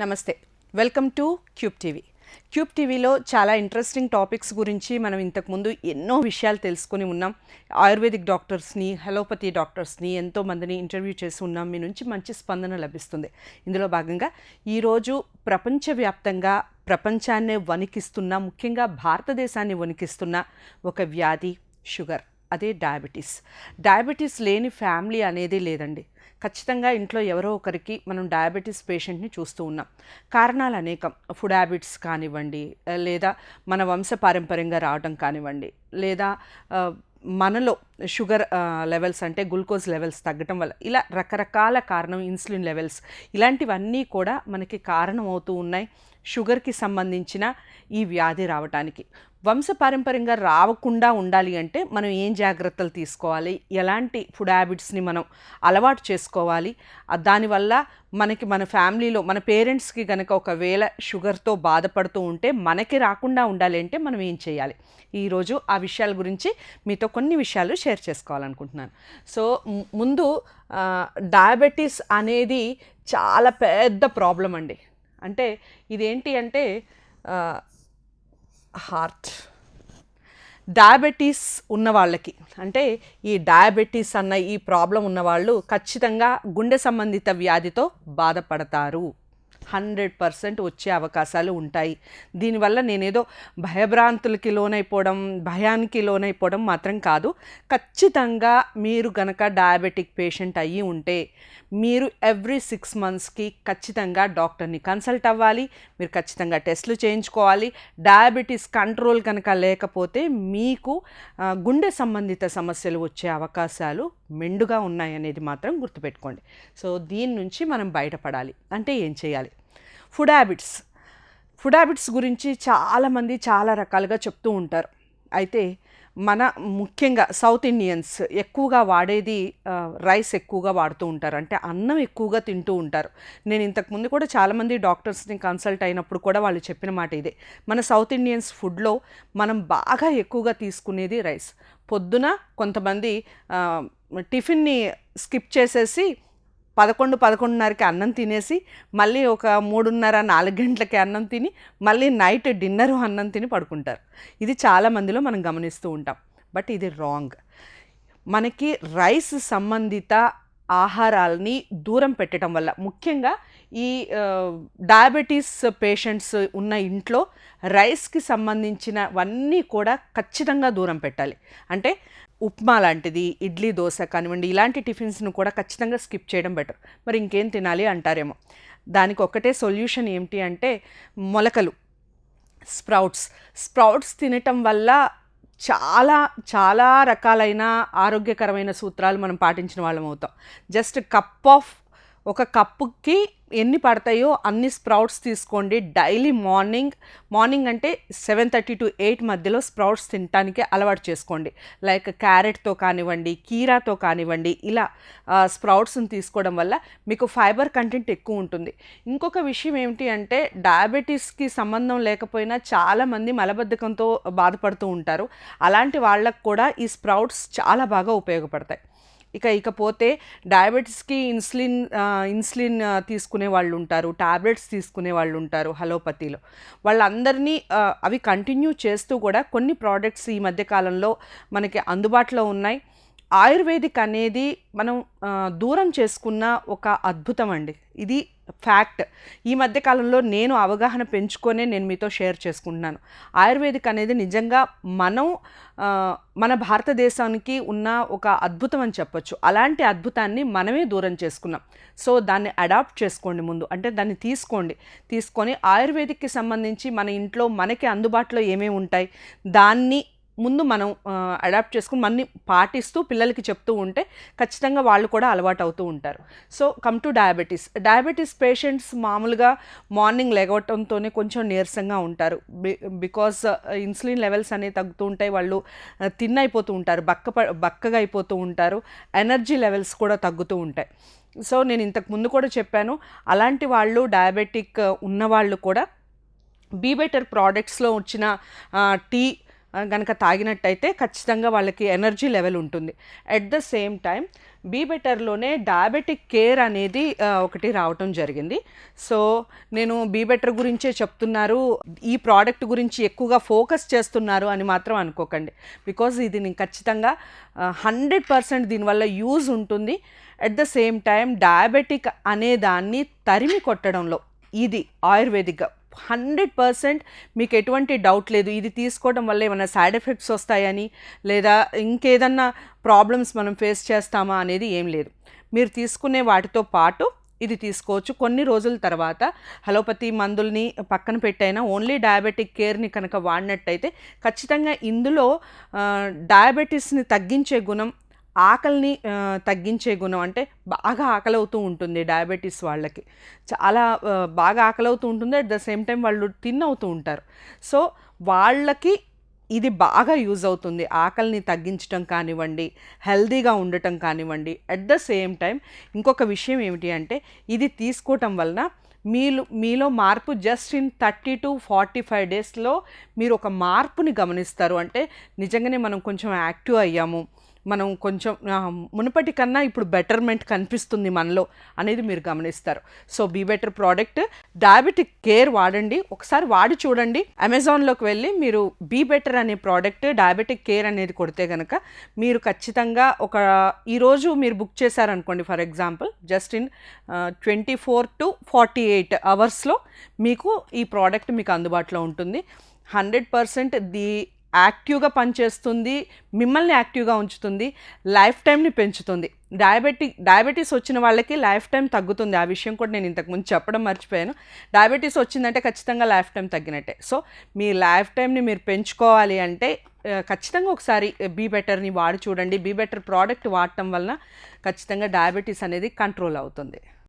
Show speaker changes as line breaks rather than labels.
నమస్తే. Welcome to Cube TV Cube టీవీలో చాలా ఇంట్రెస్టింగ్ టాపిక్స్ గురించి మనం ఇంతకుముందు ఎన్నో విషయాలు తెలుసుకొని ఉన్నాం. ఆయుర్వేదిక్ డాక్టర్స్ని హెలోపతి డాక్టర్స్ని ఎంతో మందిని ఇంటర్వ్యూ చేసి ఉన్నాం. మీ నుంచి మంచి స్పందన లభిస్తుంది. ఇందులో భాగంగా ఈరోజు ప్రపంచవ్యాప్తంగా ప్రపంచాన్నే వణికిస్తున్న ముఖ్యంగా భారతదేశాన్ని వణికిస్తున్న ఒక వ్యాధి షుగర్. అదే డయాబెటీస్. డయాబెటీస్ లేని ఫ్యామిలీ అనేది లేదండి. ఖచ్చితంగా ఇంట్లో ఎవరో ఒకరికి మనం డయాబెటీస్ పేషెంట్ని చూస్తూ ఉన్నాం. కారణాలు అనేకం. ఫుడ్ హ్యాబిట్స్ కానివ్వండి లేదా మన వంశ పారంపర్యంగా రావడం కానివ్వండి లేదా మనలో షుగర్ లెవెల్స్ అంటే గ్లూకోజ్ లెవెల్స్ తగ్గటం వల్ల ఇలా రకరకాల కారణం ఇన్సులిన్ లెవెల్స్ ఇలాంటివన్నీ కూడా మనకి కారణం అవుతూ ఉన్నాయి. షుగర్కి సంబంధించిన ఈ వ్యాధి రావటానికి. వంశపారంపర్యంగా రావకుండా ఉండాలి అంటే మనం ఏం జాగ్రత్తలు తీసుకోవాలి? ఎలాంటి ఫుడ్ హ్యాబిట్స్ని మనం అలవాటు చేసుకోవాలి? దానివల్ల మనకి మన ఫ్యామిలీలో మన పేరెంట్స్కి కనుక ఒకవేళ షుగర్తో బాధపడుతూ ఉంటే మనకి రాకుండా ఉండాలి అంటే మనం ఏం చేయాలి? ఈరోజు ఆ విషయాల గురించి మీతో కొన్ని విషయాలు షేర్ చేసుకోవాలనుకుంటున్నాను. సో ముందు డయాబెటీస్ అనేది చాలా పెద్ద ప్రాబ్లం అండి. అంటే ఇదేంటి అంటే హార్ట్. డయాబెటీస్ ఉన్న వాళ్ళకి అంటే ఈ డయాబెటీస్ అన్న ఈ ప్రాబ్లం ఉన్నవాళ్ళు ఖచ్చితంగా గుండె సంబంధిత వ్యాధితో బాధపడతారు. హండ్రెడ్ పర్సెంట్ వచ్చే అవకాశాలు ఉంటాయి. దీనివల్ల నేనేదో భయభ్రాంతులకి లోనైపోవడం భయానికి లోనైపోవడం మాత్రం కాదు. ఖచ్చితంగా మీరు గనక డయాబెటిక్ పేషెంట్ అయ్యి ఉంటే మీరు ఎవ్రీ సిక్స్ మంత్స్కి ఖచ్చితంగా డాక్టర్ని కన్సల్ట్ అవ్వాలి. మీరు ఖచ్చితంగా టెస్టులు చేయించుకోవాలి. డయాబెటీస్ కంట్రోల్ కనుక లేకపోతే మీకు గుండె సంబంధిత సమస్యలు వచ్చే అవకాశాలు మెండుగా ఉన్నాయనేది మాత్రం గుర్తుపెట్టుకోండి. సో దీని నుంచి మనం బయటపడాలి. అంటే ఏం చేయాలి? Food habits. ఫుడ్ హ్యాబిట్స్ గురించి చాలామంది చాలా రకాలుగా చెప్తూ ఉంటారు. అయితే మన ముఖ్యంగా సౌత్ ఇండియన్స్ ఎక్కువగా వాడేది రైస్ ఎక్కువగా వాడుతూ ఉంటారు. అంటే అన్నం ఎక్కువగా తింటూ ఉంటారు. నేను ఇంతకుముందు కూడా చాలామంది డాక్టర్స్ని కన్సల్ట్ అయినప్పుడు కూడా వాళ్ళు చెప్పిన మాట ఇదే. మన సౌత్ ఇండియన్స్ ఫుడ్లో మనం బాగా ఎక్కువగా తీసుకునేది రైస్. పొద్దున కొంతమంది టిఫిన్ని స్కిప్ చేసేసి పదకొండు పదకొండున్నరకి అన్నం తినేసి మళ్ళీ ఒక మూడున్నర నాలుగు గంటలకి అన్నం తిని మళ్ళీ నైట్ డిన్నర్ అన్నం తిని పడుకుంటారు. ఇది చాలామందిలో మనం గమనిస్తూ ఉంటాం. బట్ ఇది రాంగ్. మనకి రైస్ సంబంధిత ఆహారాలని దూరం పెట్టడం వల్ల ముఖ్యంగా ఈ డయాబెటీస్ పేషెంట్స్ ఉన్న ఇంట్లో రైస్కి సంబంధించినవన్నీ కూడా ఖచ్చితంగా దూరం పెట్టాలి. అంటే ఉప్మా లాంటిది ఇడ్లీ దోశ కానివ్వండి ఇలాంటి టిఫిన్స్ను కూడా ఖచ్చితంగా స్కిప్ చేయడం బెటర్. మరి ఇంకేం తినాలి అంటారేమో. దానికి ఒకటే సొల్యూషన్ ఏమిటి అంటే మొలకలు స్ప్రౌట్స్. స్ప్రౌట్స్ తినటం వల్ల చాలా చాలా రకాలైన ఆరోగ్యకరమైన సూత్రాలు మనం పాటించిన వాళ్ళం అవుతాం. జస్ట్ కప్ ఆఫ్ ఒక కప్పుకి ఎన్ని పడతాయో అన్ని స్ప్రౌట్స్ తీసుకోండి. డైలీ మార్నింగ్ మార్నింగ్ అంటే సెవెన్ థర్టీ టు ఎయిట్ మధ్యలో స్ప్రౌట్స్ తినటానికి అలవాటు చేసుకోండి. లైక్ క్యారెట్తో కానివ్వండి కీరాతో కానివ్వండి ఇలా స్ప్రౌట్స్ని తీసుకోవడం వల్ల మీకు ఫైబర్ కంటెంట్ ఎక్కువ ఉంటుంది. ఇంకొక విషయం ఏమిటి అంటే డయాబెటీస్కి సంబంధం లేకపోయినా చాలామంది మలబద్ధకంతో బాధపడుతూ ఉంటారు. అలాంటి వాళ్ళకు కూడా ఈ స్ప్రౌట్స్ చాలా బాగా ఉపయోగపడతాయి. ఇక ఇకపోతే డయాబెటీస్కి ఇన్సులిన్ ఇన్సులిన్ తీసుకునే వాళ్ళు ఉంటారు టాబ్లెట్స్ తీసుకునే వాళ్ళు ఉంటారు హలోపతిలో. వాళ్ళందరినీ అవి కంటిన్యూ చేస్తూ కూడా కొన్ని ప్రోడక్ట్స్ ఈ మధ్యకాలంలో మనకి అందుబాటులో ఉన్నాయి. ఆయుర్వేదిక్ అనేది మనం దూరం చేసుకున్న ఒక అద్భుతం అండి. ఇది ఫ్యాక్ట్. ఈ మధ్య కాలంలో నేను అవగాహన పెంచుకొనే నేను మీతో షేర్ చేసుకుంటున్నాను. ఆయుర్వేదిక్ అనేది నిజంగా మనం మన భారతదేశానికి ఉన్న ఒక అద్భుతం అని చెప్పొచ్చు. అలాంటి అద్భుతాన్ని మనమే దూరం చేసుకున్నాం. సో దాన్ని అడాప్ట్ చేసుకోండి ముందు. అంటే దాన్ని తీసుకోండి. తీసుకొని ఆయుర్వేదిక్కి సంబంధించి మన ఇంట్లో మనకి అందుబాటులో ఏమేమి ఉంటాయి? దాన్ని ముందు మనం అడాప్ట్ చేసుకుని మన్ని పాటిస్తూ పిల్లలకి చెప్తూ ఉంటే ఖచ్చితంగా వాళ్ళు కూడా అలవాటు అవుతూ ఉంటారు. So come to diabetes diabetes patients మామూలుగా మార్నింగ్ లెగవటంతోనే కొంచెం నీరసంగా ఉంటారు. బి బికాస్ ఇన్సులిన్ లెవెల్స్ అనేవి తగ్గుతూ ఉంటాయి. వాళ్ళు తిన్ అయిపోతూ ఉంటారు. బక్క ప- బక్కగా అయిపోతూ ఉంటారు. ఎనర్జీ లెవెల్స్ కూడా తగ్గుతూ ఉంటాయి. సో నేను ఇంతకు ముందు కూడా చెప్పాను. అలాంటి వాళ్ళు డయాబెటిక్ ఉన్నవాళ్ళు కూడా బీ బెటర్ ప్రోడక్ట్స్లో వచ్చిన టీ కనుక తాగినట్టయితే ఖచ్చితంగా వాళ్ళకి ఎనర్జీ లెవెల్ ఉంటుంది. At the same time be బెటర్లోనే diabetic care అనేది ఒకటి రావటం జరిగింది. సో నేను బీ బెటర్ గురించే చెప్తున్నారు. ఈ ప్రోడక్ట్ గురించి ఎక్కువగా ఫోకస్ చేస్తున్నారు అని మాత్రం అనుకోకండి. బికాజ్ ఇది నేను ఖచ్చితంగా హండ్రెడ్ పర్సెంట్ దీనివల్ల యూజ్ ఉంటుంది. At the same time diabetic అనే దాన్ని తరిమి కొట్టడంలో ఇది ఆయుర్వేదిక్గా హండ్రెడ్ పర్సెంట్ మీకు ఎటువంటి డౌట్ లేదు. ఇది తీసుకోవడం వల్ల ఏమైనా సైడ్ ఎఫెక్ట్స్ వస్తాయని లేదా ఇంకేదన్నా ప్రాబ్లమ్స్ మనం ఫేస్ చేస్తామా అనేది ఏం లేదు. మీరు తీసుకునే వాటితో పాటు ఇది తీసుకోవచ్చు. కొన్ని రోజుల తర్వాత హలోపతి మందుల్ని పక్కన పెట్టైనా ఓన్లీ డయాబెటిక్ కేర్ని కనుక వాడినట్టయితే ఖచ్చితంగా ఇందులో డయాబెటీస్ని తగ్గించే గుణం ఆకలిని తగ్గించే గుణం అంటే బాగా ఆకలి అవుతూ ఉంటుంది డయాబెటీస్ వాళ్ళకి. చాలా బాగా ఆకలి అవుతూ ఉంటుంది. అట్ ద సేమ్ టైం వాళ్ళు తిన్ అవుతూ ఉంటారు. సో వాళ్ళకి ఇది బాగా యూజ్ అవుతుంది. ఆకలిని తగ్గించడం కానివ్వండి హెల్దీగా ఉండటం కానివ్వండి. అట్ ద సేమ్ టైం ఇంకొక విషయం ఏమిటి అంటే ఇది తీసుకోవటం వలన మీలో మీలో మార్పు just in thirty to forty five డేస్లో మీరు ఒక మార్పుని గమనిస్తారు. అంటే నిజంగానే మనం కొంచెం యాక్టివ్ అయ్యాము. మనం కొంచెం మునుపటి కన్నా ఇప్పుడు బెటర్మెంట్ కనిపిస్తుంది మనలో అనేది మీరు గమనిస్తారు. So be better product diabetic care వాడండి. ఒకసారి వాడి చూడండి. అమెజాన్లోకి వెళ్ళి మీరు బీ బెటర్ అనే ప్రోడక్ట్ డయాబెటిక్ కేర్ అనేది కొడితే కనుక మీరు ఖచ్చితంగా ఒక ఈరోజు మీరు బుక్ చేశారనుకోండి for example just in twenty four to forty eight అవర్స్లో మీకు ఈ ప్రోడక్ట్ మీకు అందుబాటులో ఉంటుంది. హండ్రెడ్ పర్సెంట్ ది యాక్టివ్గా పనిచేస్తుంది మిమ్మల్ని యాక్టివ్గా ఉంచుతుంది లైఫ్ టైంని పెంచుతుంది. డయాబెటిక్ డయాబెటీస్ వచ్చిన వాళ్ళకి లైఫ్ టైం తగ్గుతుంది. ఆ విషయం కూడా నేను ఇంతకుముందు చెప్పడం మర్చిపోయాను. డయాబెటీస్ వచ్చిందంటే ఖచ్చితంగా లైఫ్ టైం తగ్గినట్టే. సో మీ లైఫ్ టైంని మీరు పెంచుకోవాలి అంటే ఖచ్చితంగా ఒకసారి బీ బెటర్ని వాడి చూడండి. బీ బెటర్ ప్రోడక్ట్ వాడటం వలన ఖచ్చితంగా డయాబెటీస్ అనేది కంట్రోల్ అవుతుంది.